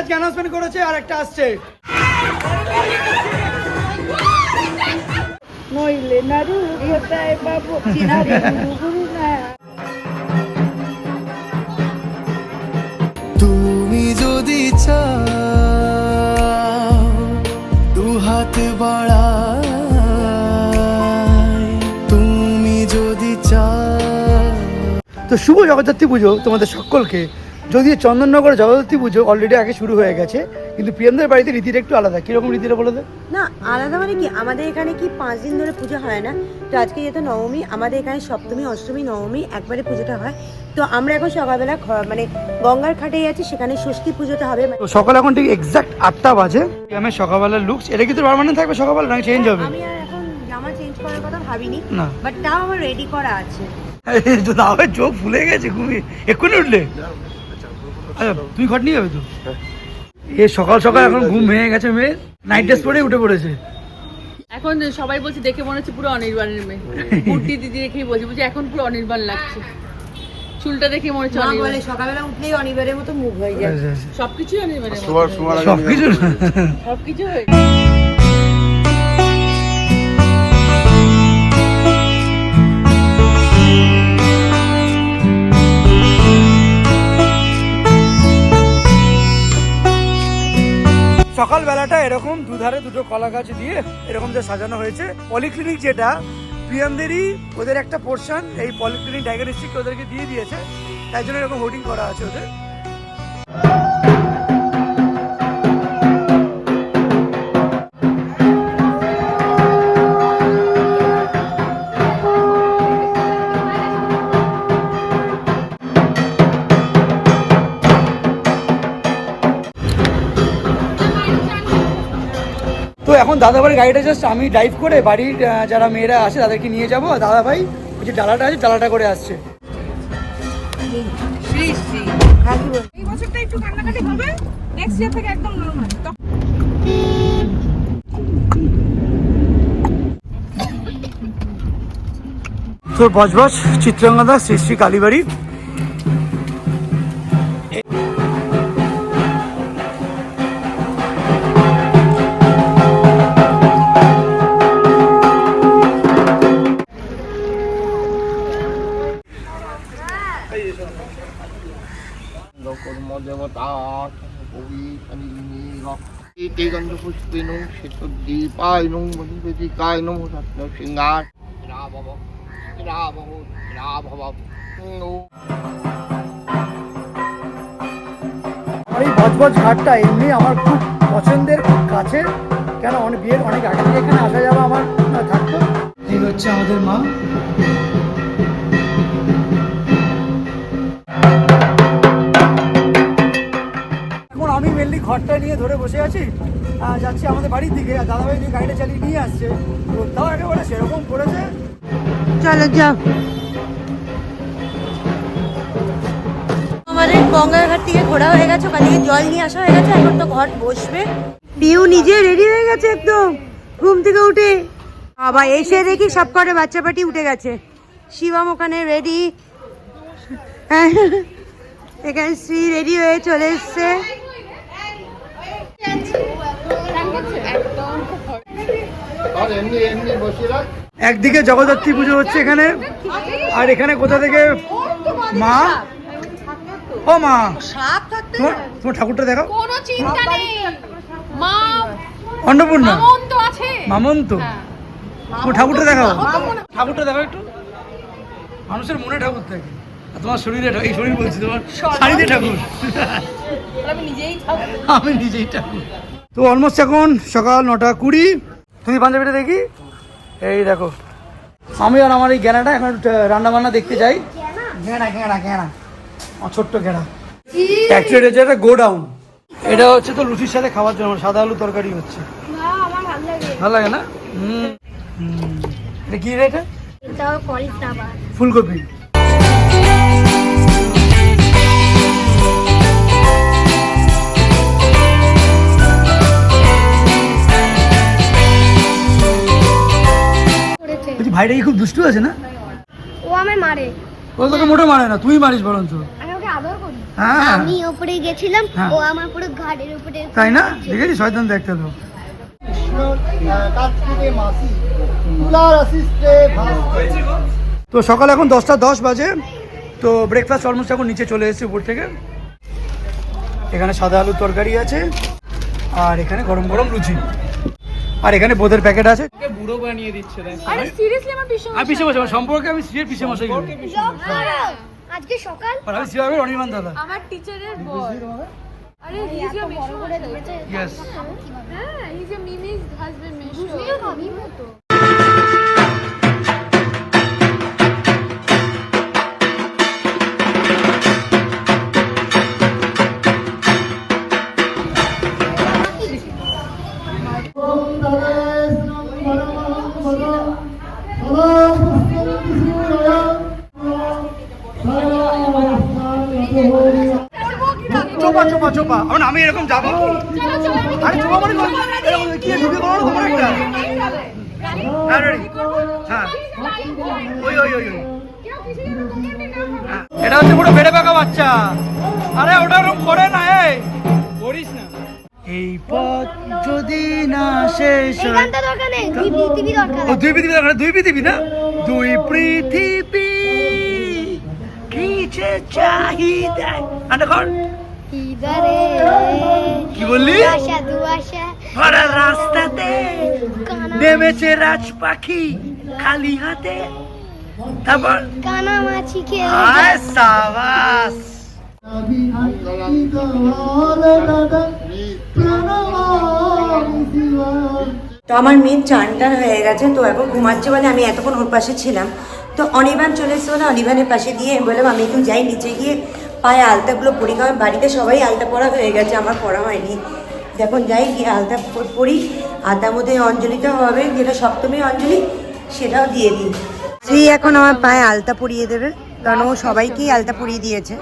আজকে অ্যানাউন্সমেন্ট করেছে আর একটা আসছে। নইলে নাড়ু কোথায় পাবো চিনারে গুরু গুরু না। তুমি যদি চাও দু হাত বাড়াই তুমি যদি চাও। তো শুভ জগদ্ধাত্রী পুজো তোমাদের সকলকে। যদিও চন্দননগর জগদ্ধাত্রী পুজো অলরেডি আগে শুরু হয়ে গেছে কিন্তু প্রিয়মদের বাড়িতে রীতিটা একটু আলাদা। কীরকম রীতিটা বলে দে না আলাদা মানে কি? আমাদের এখানে কি পাঁচ দিন ধরে পুজো হয় না? তো আজকে যেহেতু নবমী আমাদের এখানে সপ্তমী অষ্টমী নবমী একবারে পুজোটা হয়। তো আমরা এখন সকালবেলা মানে গঙ্গার ঘাটে যাচ্ছি সেখানে ষষ্ঠী পুজোটা হবে। তো সকাল এখন ঠিক এক্সাক্ট আটটা বাজে। আমার সকালবেলার লুকস এটা কি তোর পারমানেন্ট থাকবে সকালবেলা নাকি চেঞ্জ হবে? আমি আর এখন জামা চেঞ্জ করার কথা ভাবিনি না। বাট তাও আমার রেডি করা আছে। তো দাওয়ের চোখ ফুলে গেছে ঘুমিয়ে এক্ষুনি উঠলে? আচ্ছা খট নিয়ে যাবে তো? এ সকাল সকাল এখন ঘুম ভেঙে গেছে মেয়ে। নাইট ড্রেস পরে উঠে পড়েছে। এখন সবাই বলছে দেখে মনে হচ্ছে পুরো অনির্বাণের মেয়ে। কুর্তি দিদি দেখেই বলছে বলছে এখন পুরো অনির্বাণ লাগছে। চুলটা দেখে মনে হচ্ছে মা সকালবেলা উঠলেই অনিবারের মতো মুখ হয়ে যায়। সবকিছুই অনির্বাণের সবকিছু সবকিছু হয়ে সকালবেলাটা এরকম দুধারে দুটো কলা গাছ দিয়ে এরকম যে সাজানো হয়েছে। পলিক্লিনিক যেটা পিয়ানদেরই ওদের একটা পোর্শন এই পলিক্লিনিক ডায়াগনস্টিক ওদেরকে দিয়ে দিয়েছে। তাই জন্য এরকম হোর্ডিং করা আছে ওদের। এখন গাড়িটা জাস্ট আমি ড্রাইভ করে বাড়ির যারা মেয়েরা আছে তাদেরকে নিয়ে যাব। আর দাদাভাই ওই যে ডালাটা আছে ডালাটা করে আসছে। এই বছরটা একটু কান্নাকাটি হবে? নেক্সট ইয়ার থেকে একদম নরমাল তো বজবজ চিত্রাঙ্গদা শ্রী শ্রী কালীবাড়ি। মধুবেদিকায়নং রাভব রাভব রাভব এই বজবজ ঘাটটা এমনি আমার খুব পছন্দের খুব কাছের কেন অনেক বিয়ের অনেক আগে থেকে এখানে আসা যাওয়া আমার থাকতো। এই হচ্ছে আমাদের মা। ঘরটা নিয়ে ধরে বসে আছি। যাচ্ছি আমাদের বাড়ির দিকে আর দাদাভাই দিকে গাড়িটা চালিয়ে নিয়ে আসছে তো তাও একেবারে সেরকম করেছে চলো যাও। আমাদের গঙ্গার ঘাট থেকে ঘোরা হয়ে গেছে ওখান থেকে জল নিয়ে আসা হয়ে গেছে এখন তো ঘট বসবে। পিউ নিজে রেডি হয়ে গেছে একদম ঘুম থেকে উঠে। আবার এসে দেখি সব কটা বাচ্চা পাটি উঠে গেছে। শিবম ওখানে রেডি এখানে শ্রী রেডি হয়ে চলে এসছে আর এমনি এমনি বসে রাখ একদিকে জগদ্ধাত্রী পুজো হচ্ছে এখানে আর এখানে কোথা থেকে? মা? ও মা। তোমার ঠাকুরটা দেখাও। কোনো চিন্তা নেই। মা অন্নপূর্ণা? মামন তো মামন্ত? তোমার ঠাকুরটা দেখাও। ঠাকুরটা দেখাও একটু। মানুষের মনে ঠাকুর থাকে। আর তোমার শরীরে এই শরীর বলছি তোমার শাড়িতে ঠাকুর। আমি আমি নিজেই ঠাকুর। তো অলমোস্ট এখন সকাল নটা কুড়ি। তুমি পাঞ্জাবিটা দেখি? এই দেখো। আমি আর আমার এই গেনাটা এখন রান্না বান্না দেখতে যাই। গেনা গেনা গেনা। আমার ছোট্ট গেনা। অ্যাকচুয়ালি এটা একটা গোডাউন। এটা হচ্ছে তো লুচির সাথে খাওয়ার জন্য সাদা আলু তরকারি হচ্ছে। ভালো লাগে না? হুম। হুম। এটা কি রে এটা? ফুলকপি। ভাইটা কি খুব দুষ্টু আছে না? ও আমায় মারে। ও তোকে মোটে মারে না তুই মারিস বরঞ্চ। আমি ওকে আদর করি। হ্যাঁ। আমি ওপরে গেছিলাম হ্যাঁ। ও আমার পুরো ঘাড়ের উপরে তাই না? দেখেছি শয়তান দেখতে ভাসতে তো। সকাল এখন দশটা দশ বাজে তো ব্রেকফাস্ট অলমোস্ট এখন নিচে চলে এসেছে উপর থেকে। এখানে সাদা আলুর তরকারি আছে আর এখানে গরম গরম লুচি। আর এখানে বোধের প্যাকেট আছে। আরে সিরিয়াসলি আমার ভীষণ আর পিছিয়ে বসে সম্পর্কে আমি সিরিয়ার পিছিয়ে বসে আজকে সকাল? আর আমি সিরিয়ার অনির্বাণ দাদা। আমার টিচারের বল আরে ইজ ইওর মেশো ইয়েস হ্যাঁ is your mimi's husband mesho. আমি মতো চোপা না শেষ দুই পৃথিবী দরকার দুই পৃথিবী দরকার দুই পৃথিবী না? দুই পৃথিবী। কিছে চাহিদা। আন্ডা কর কি বললি? আশা ভরা রাস্তাতে নেমেছে রাজ পাখি খালি হাতে। তারপর? কানা মাছি খেয়ে সাবাস। তো আমার মেয়ের চান টান হয়ে গেছে, তো এখন ঘুমাচ্ছে বলে আমি এতক্ষণ ওর পাশে ছিলাম। তো অনিবান চলে এসে বলে অনিবানের পাশে দিয়ে বললাম, আমি একটু যাই নিচে গিয়ে পায়ে আলতাগুলো পরি, কারণ বাড়িতে সবাই আলতা পরা হয়ে গেছে, আমার পরা হয়নি। দেখুন, যাই গিয়ে আলতা পরি আর তার মধ্যে অঞ্জলিটা হবে, যেটা সপ্তমীর অঞ্জলি, সেটাও দিয়ে দিই। শ্রী এখন আমার পায়ে আলতা পরিয়ে দেবে, কারণ ও সবাইকেই আলতা পরিয়ে দিয়েছে।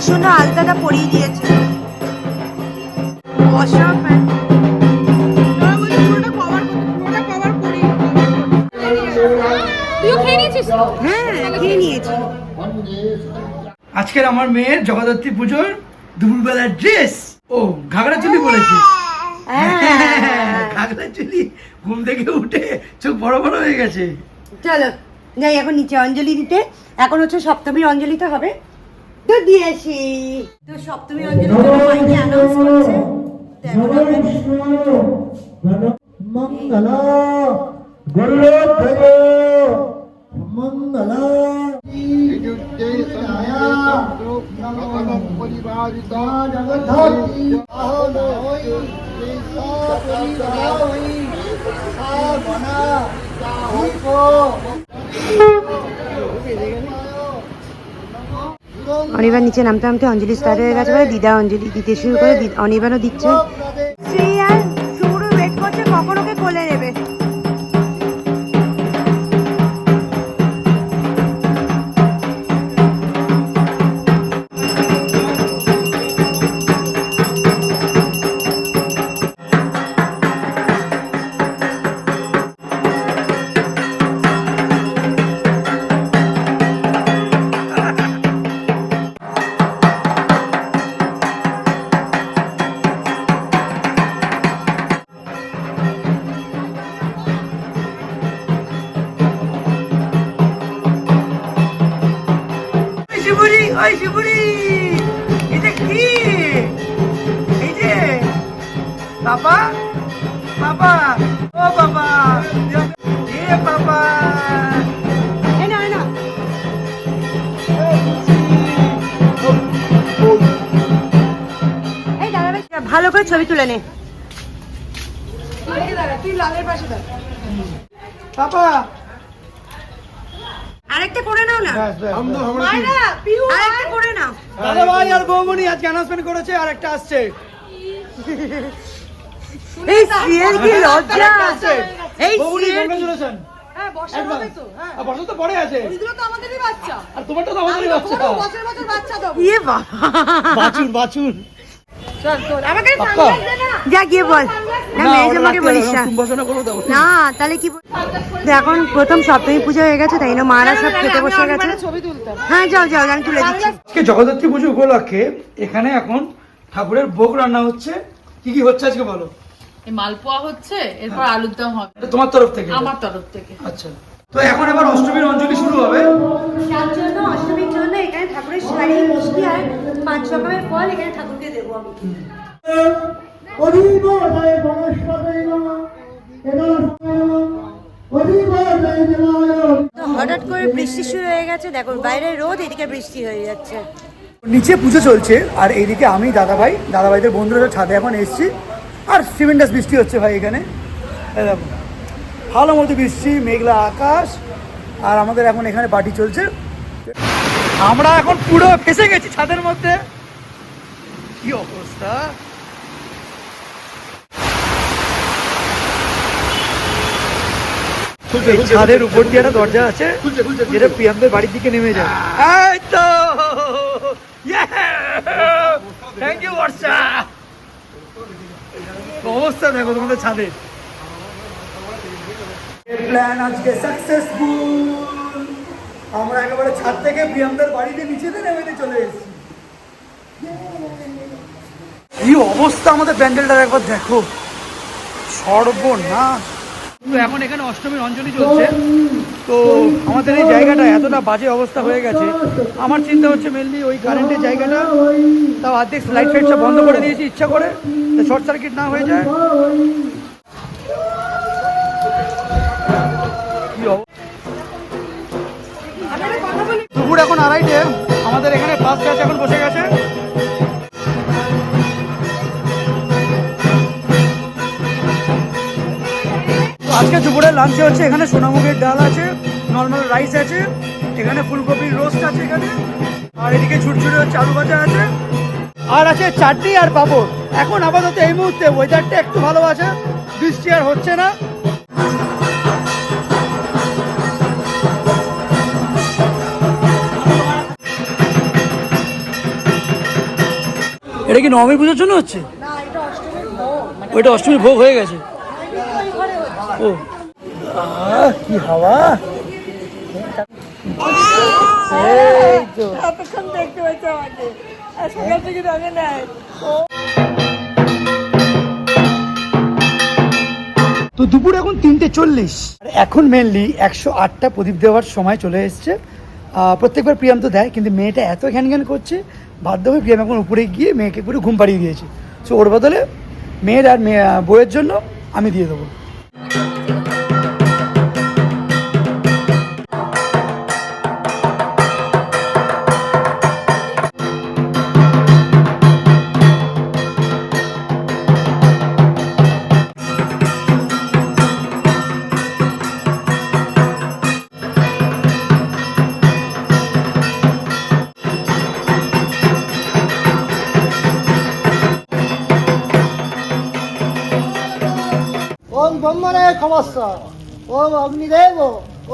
কি সুন্দর আলতাটা পরিয়ে দিয়েছে। অসাম? হ্যাঁ আজকের আমার মেয়ের জগদ্ধাত্রী পুজোর দুপুরবেলার ড্রেস ও ঘাগরা চুলি পরেছে। ঘাগরা চুলি ঘুম থেকে উঠে চোখ বড় বড় হয়ে গেছে। চলো যাই এখন নিচে অঞ্জলি দিতে। এখন হচ্ছে সপ্তমীর অঞ্জলিটা হবে। তো দিয়ে আসি তো সপ্তমীর অঞ্জলি মাইকে অ্যানাউন্স করছে। তো এখন আমরা- মঙ্গল। গুরু মঙ্গল অনির্বাণ নিচে নামতে নামতে অঞ্জলি স্টার হয়ে গেছে দিদা অঞ্জলি দিতে শুরু করে অনির্বাণও দিচ্ছে। ছবি তুলে নে। বাবা আরেকটা করে নাও না। আরেকটা করে নাও। দাদা ভাই আর বৌমনি আজকে অ্যানাউন্সমেন্ট করেছে আর একটা আসছে। এই সিরিয়াল কি লজ্জা? এই বৌমনি serial কি- কংগ্রেচুলেশন হ্যাঁ বর্ষা হবে তো হ্যাঁ। বর্ষা তো পরে আছে। ওইগুলো তো আমাদেরই বাচ্চা। আর তোমারটা তো আমাদেরই বাচ্চা। বছর বছর বাচ্চা দেবো। ইয়ে বাবা। বাছুর বাছুর চল চল আমাকে পাক্কা? যা গিয়ে বল। না মেয়ে জামাকে বলিস না। সম্ভাষণা করব তো না তাহলে কি এখন প্রথম সপ্তমী পুজো হয়ে গেছে তাই না? মারা সব খেতে বসে গেছে। হ্যাঁ যাও যাও আমি তুলে দিচ্ছি। আজকে জগদ্ধাত্রী পুজো উপলক্ষে এখানে এখন ঠাকুরের ভোগ রান্না হচ্ছে। কি কি হচ্ছে আজকে বলো? মালপোয়া হচ্ছে এরপর আলুর দম হবে। তোমার তরফ থেকে। আমার তরফ থেকে। আচ্ছা। তো এখন এবার অষ্টমীর অঞ্জলি শুরু হবে। তার জন্য অষ্টমীর জন্য এখানে ঠাকুরের শাড়ি মিষ্টি আর পাঁচ রকমের ফল এখানে ঠাকুরকে দেবো আমি। জয় বনস্পতি জয় হঠাৎ করে বৃষ্টি শুরু হয়ে গেছে দেখো বাইরে রোদ এদিকে বৃষ্টি হয়ে যাচ্ছে। নিচে পুজো চলছে আর এইদিকে আমি দাদাভাই দাদাভাইদের বন্ধুরা ছাদে এখন এসছি। আর সিমেন্টাস বৃষ্টি হচ্ছে ভাই এখানে। ভালো মতো বৃষ্টি মেঘলা আকাশ আর আমাদের এখন এখানে পার্টি চলছে। আমরা এখন পুরো ফেসে গেছি ছাদের মধ্যে। কি অবস্থা? ছাদের উপর দিয়ে একটা দরজা আছে যেটা প্রিয়ামদের বাড়ির দিকে নেমে যায়। এই তো! থ্যাংক ইউ বর্ষা অবস্থা দেখো তোমাদের প্ল্যান আজকে সাকসেসফুল আমরা একেবারে ছাদ থেকে প্রিয়ামদের বাড়িতে নিচেতে নেমে চলে এসেছি। কি অবস্থা আমাদের প্যান্ডেলটার একবার দেখো। সর্বনাশ। এখন এখানে অষ্টমীর অঞ্জলি চলছে। তো আমাদের এই জায়গাটা এতটা বাজে অবস্থা হয়ে গেছে। আমার চিন্তা হচ্ছে মেনলি ওই কারেন্টের জায়গাটা। তাও অর্ধেক লাইট ফাইট সব বন্ধ করে দিয়েছি ইচ্ছা করে। শর্ট সার্কিট না হয়ে যায়। এখন আড়াইটে। আমাদের এখানে ফার্স্ট ব্যাচ এখন বসে গেছে। আজকে দুপুরে লাঞ্চে হচ্ছে এখানে সোনামুগের ডাল আছে নর্মাল রাইস আছে, এখানে ফুলকপির রোস্ট আছে এখানে। আর এদিকে ছুটছুটে হচ্ছে আলু ভাজা আছে। আর আছে চাটনি আর পাঁপড়। এখন আপাতত এই মুহূর্তে ওয়েদারটা একটু ভালো আছে, বৃষ্টি আর হচ্ছে না। এটা কি নবমী পুজোর জন্য হচ্ছে? ওইটা অষ্টমীর ভোগ হয়ে গেছে। ও। কি হাওয়া? তো। তো। দুপুর এখন তিনটে চল্লিশ। এখন মেনলি একশো আটটা প্রদীপ দেওয়ার সময় চলে এসছে। প্রত্যেকবার প্রিয়াম তো দেয় কিন্তু মেয়েটা এত ঘ্যান ঘ্যান করছে বাধ্য হয়ে প্রিয়াম এখন উপরে গিয়ে মেয়েকে পুরো ঘুম পাড়িয়ে দিয়েছে। সো ওর বদলে মেয়ের আর মেয়ে বইয়ের জন্য আমি দিয়ে দেবো। ক্ষমস্ব ওম অগ্নিদেব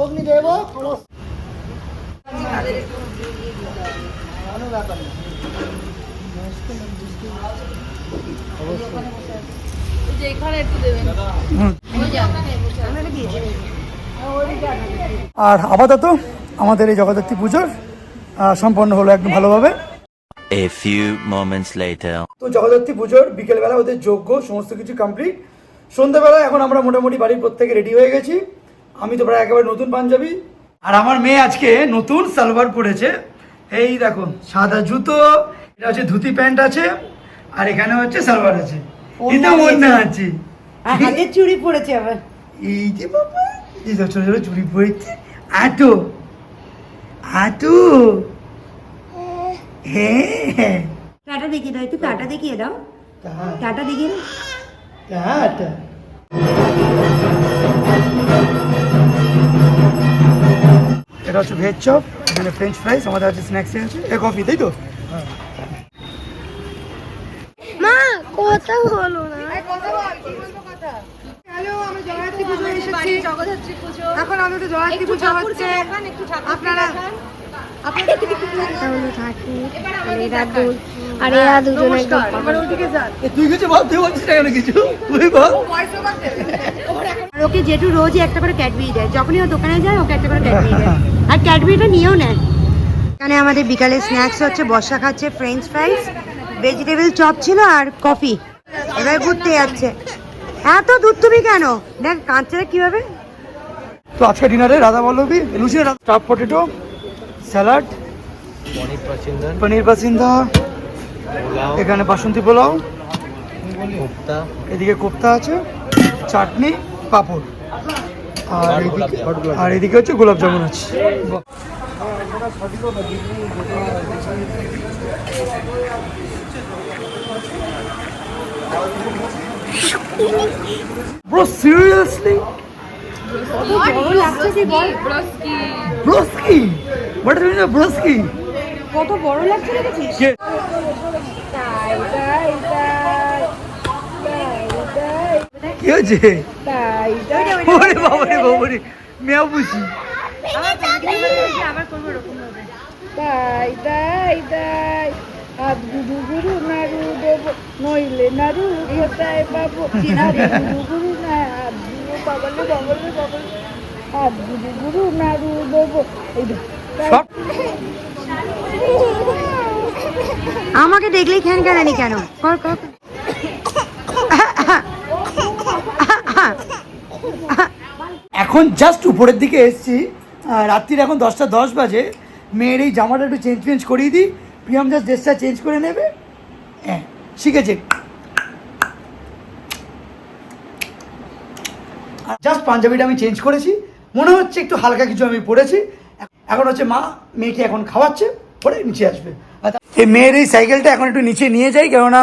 অগ্নিদেব ক্ষমস্ব কোনো ব্যাপার না এই যে এখানে একটু দেবেন। আর আপাতত আমাদের এই জগদ্ধাত্রী পুজোর সম্পন্ন হলো একদম ভালোভাবে। A few moments later. তো জগদ্ধাত্রী পুজোর বিকেলবেলা ওদের যোগ্য সমস্ত কিছু কমপ্লিট সন্ধ্যাবেলা এখন আমরা মোটামুটি বাড়ির প্রত্যেকে রেডি হয়ে গেছি। আমি তো প্রায় একেবারে নতুন পাঞ্জাবি। আর আমার মেয়ে আজকে নতুন সালোয়ার পরেছে। এই দেখো সাদা জুতো এটা হচ্ছে ধুতি প্যান্ট আছে আর এখানে হচ্ছে সালোয়ার আছে। এটা ওড়না আছে। আর হাতের চুড়ি পড়েছে আবার। এই যে বাবা এই ছোট ছোট চুড়ি পরেছে। আটো আটো। হ্যাঁ। টাটা দেখিয়ে দাও একটু টাটা দেখিয়ে দাও। তা- টাটা দেখিয়ে দাও। টাটা এটা হচ্ছে ভেজ চপ এখানে ফ্রেঞ্চ ফ্রাইস আমাদের হচ্ছে স্ন্যাক্সে আছে। এ কফি তাই তো? মা কথা হলো না। এখন আমাদের তো পুজো হচ্ছে। আপনারা। আপনারা এরা দু আর এরা দুজনে একদম আমার ওদিকে যান। এ, তুই কিছু বল তুই বলছিস না কিছু? তুই বল। আর ওকে জেঠু রোজই একটা করে ক্যাডবেরি দেয়। যখনই ও দোকানে যায় ওকে একটা করে ক্যাডবেরি দেয়। আর ক্যাডবেরিটা নিয়েও নেয়। এখানে আমাদের বিকালে স্ন্যাক্স হচ্ছে বর্ষা খাচ্ছে ফ্রেঞ্চ ফ্রাইস ভেজিটেবল চপ ছিল আর কফি এবার ঘুরতে যাচ্ছে। এত দুধ তুমি কেন? দেখ কাঁচটা কীভাবে। তো আজকে ডিনারে radhaballabhi luchi stuff potato salad paneer pasinda এখানে বাসন্তী পোলাও এদিকে কোপ্তা আছে চাটনি পাঁপড় আর এদিকে আর এদিকে হচ্ছে গোলাপ জামুন আছে Bro, seriously? ব্রোস্কি, ব্রোস্কি। Broski? What is mean of broski? কত বড় লাগছে দেখেছিস? কে? কি হয়েছে? ওরে বাবারে বাবারে মেয়া বুঝি। আবার করব এরকম ভাবে তাই তাই তাই হাত গুরু গুরু নাড়ু দেব নইলে নাড়ু কোথায় পাবো গুরু গুরু না হাত গুরু বাবালে বাবালে হাত গুরু গুরু নাড়ু দেব এই সব আমাকে দেখলেই কেনানি কেন? কর কর। এখন জাস্ট উপরের দিকে এসেছি। রাত্রির এখন দশটা দশ বাজে। মেয়ের এই জামাটা একটু চেঞ্জ ফেঞ্জ করিয়ে দিই। প্রিয়াম জাস্ট ড্রেসটা চেঞ্জ করে নেবে। হ্যাঁ ঠিক শিখেছে জাস্ট পাঞ্জাবিটা আমি চেঞ্জ করেছি। মনে হচ্ছে একটু হালকা কিছু আমি পরেছি। এখন হচ্ছে মা মেয়েকে এখন খাওয়াচ্ছে, পরে নিচে আসবে। এই মেয়ের এই সাইকেলটা এখন একটু নিচে নিয়ে যাই, কেননা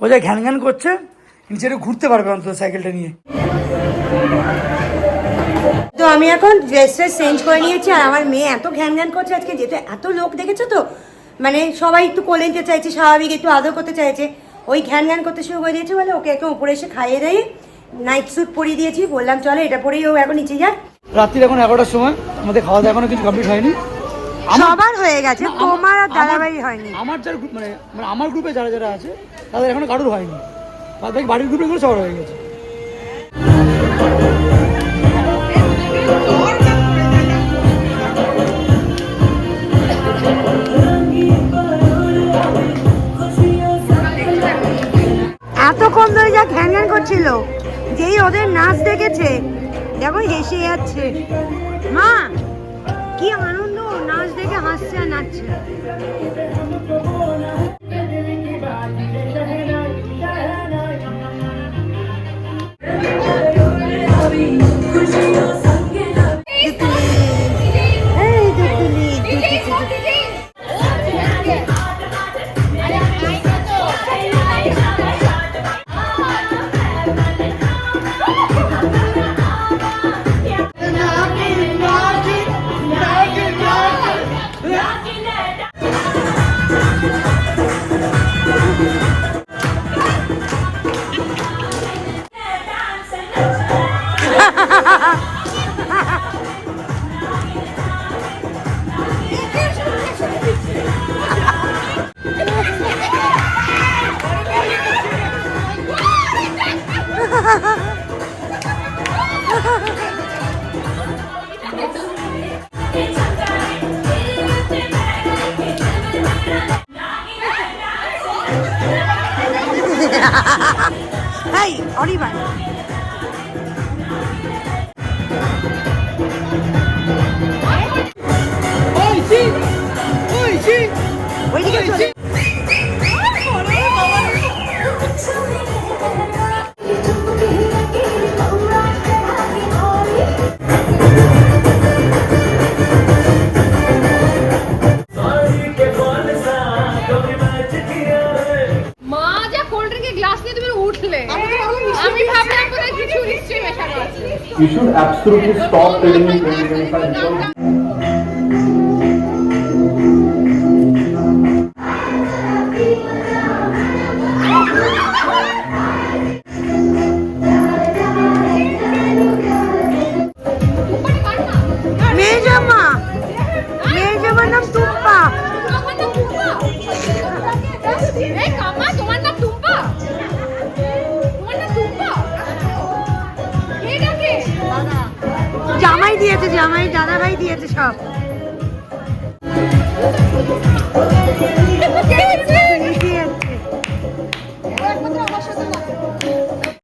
ও যা ঘ্যান ঘ্যান করছে, নিচে একটু ঘুরতে পারবে অন্তত সাইকেলটা নিয়ে। তো আমি এখন ড্রেস ট্রেস চেঞ্জ করে নিয়েছি, আর আমার মেয়ে এত ঘ্যান ঘ্যান করছে আজকে যেতে এত লোক দেখেছ তো মানে সবাই একটু কোলে নিতে চাইছে, স্বাভাবিক একটু আদর করতে চাইছে। ওই ঘ্যান ঘ্যান করতে শুরু করে দিয়েছে বলে ওকে একদম উপরে এসে খাইয়ে দিয়ে নাইট স্যুট পরিয়ে দিয়েছি, বললাম, চলো এটা পরেই ও এখন নিচে যাক। রাত্রির এখন এগারোটার সময় আমাদের খাওয়া দাওয়া এখনও কিছু কমপ্লিট হয়নি। আমার- সবার হয়ে গেছে তোমার আর দাদাভাই হয়নি। আমার যার গ্রুপ মানে মানে আমার গ্রুপে যারা যারা আছে তাদের এখনও কারোর হয়নি। তাদের বাড়ির গ্রুপে গুলো সবার হয়ে গেছে। এতক্ষণ ধরে যা ঘ্যান ঘ্যান করছিল যেই ওদের নাচ দেখেছে দেখো হেসে যাচ্ছে। মা কি আনন্দ নাচ দেখে হাসছে আর নাচছে। এই অনিবার ওইদিকে চলে মা You should absolutely stop telling me 2025